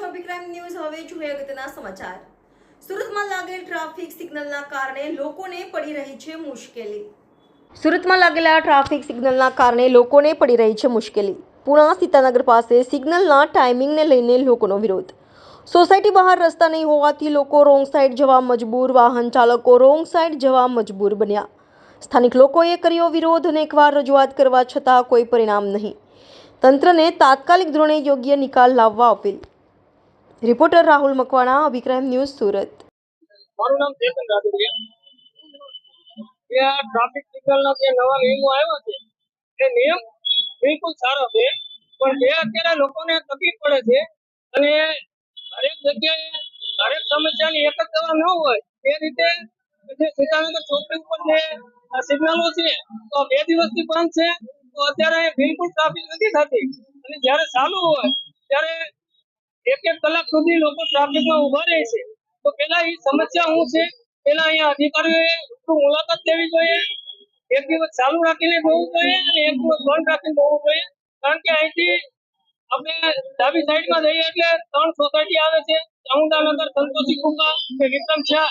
News, હવે જોઈએ અગત્યના સમાચાર. સુરતમાં લાગેલ ટ્રાફિક સિગ્નલના કારણે લોકોને પડી રહી છે મુશ્કેલી. સુરતમાં લાગેલા ટ્રાફિક સિગ્નલના કારણે લોકોને પડી રહી છે મુશ્કેલી. પુણા સીતાનગર પાસે સિગ્નલના ટાઈમિંગને લઈને લોકોનો વિરોધ. સોસાયટી બહાર રસ્તા નહીં હોવાથી લોકો રોંગ સાઈડ જવા મજબૂર, વાહન ચાલકો રોંગ સાઈડ જવા મજબૂર બન્યા. સ્થાનિક લોકોએ કર્યો વિરોધ અને એકવાર રજૂઆત કરવા છતાં કોઈ પરિણામ નહીં. તંત્રને તાત્કાલિક ધોરણે યોગ્ય નિકાલ લાવવા appeal. Reporter Rahul Makwana, Abhi crime news Surat. મારું નામ ચેતન રાદડિયા. જે ટ્રાફિક સિગ્નલના જે નવા નિયમો આવ્યા છે, એ નિયમ બિલકુલ સારો છે, પણ જે અત્યારે લોકોને તકલીફ પડે છે અને હરેક જગ્યાએ હરેક સમસ્યાની એક જ દવા ન હોય, એ રીતે જે સીતાનગર ચોકડી ઉપર જે સિગ્નલો છે, તો બે દિવસથી બંધ છે, તો અત્યારે બિલકુલ ટ્રાફિક નથી થતી. અને જ્યારે ચાલુ હોય, ત્યારે એક એક કલાક સુધી લોકો ટ્રાફિકમાં ઊભા રહે છે. તો પેલા એ સમસ્યા શું છે? પેલા અહીંયા અધિકારીઓએ મુલાકાત લેવી જોઈએ. એક દિવસ ચાલુ રાખીને જોવું જોઈએ અને એક દિવસ બંધ રાખીને જોવું જોઈએ. કારણ કે અહીંથી આપણે ડાબી સાઈડમાં જઈએ એટલે ત્રણ સોસાયટી આવે છે. ચામુંડાનગર, સંતોષી કુકા કે વિક્રમ શાહ.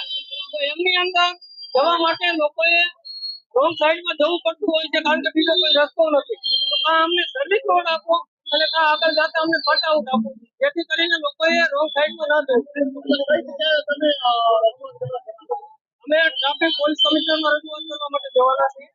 તો એમની અંદર જવા માટે લોકોએ રોંગ સાઈડમાં જવું પડતું હોય છે કારણ કે બીજો કોઈ રસ્તો નથી. તો આ અમને સર્વિસ રોડ આપો અને આગળ જતા અમને ફટાઉટ આપો. જેથી કરીને લોકોએ રોંગ સાઈડમાં ના જવું. અમે ટ્રાફિક પોલીસ કમિશનરમાં રજૂઆત કરવા માટે જવાના છીએ.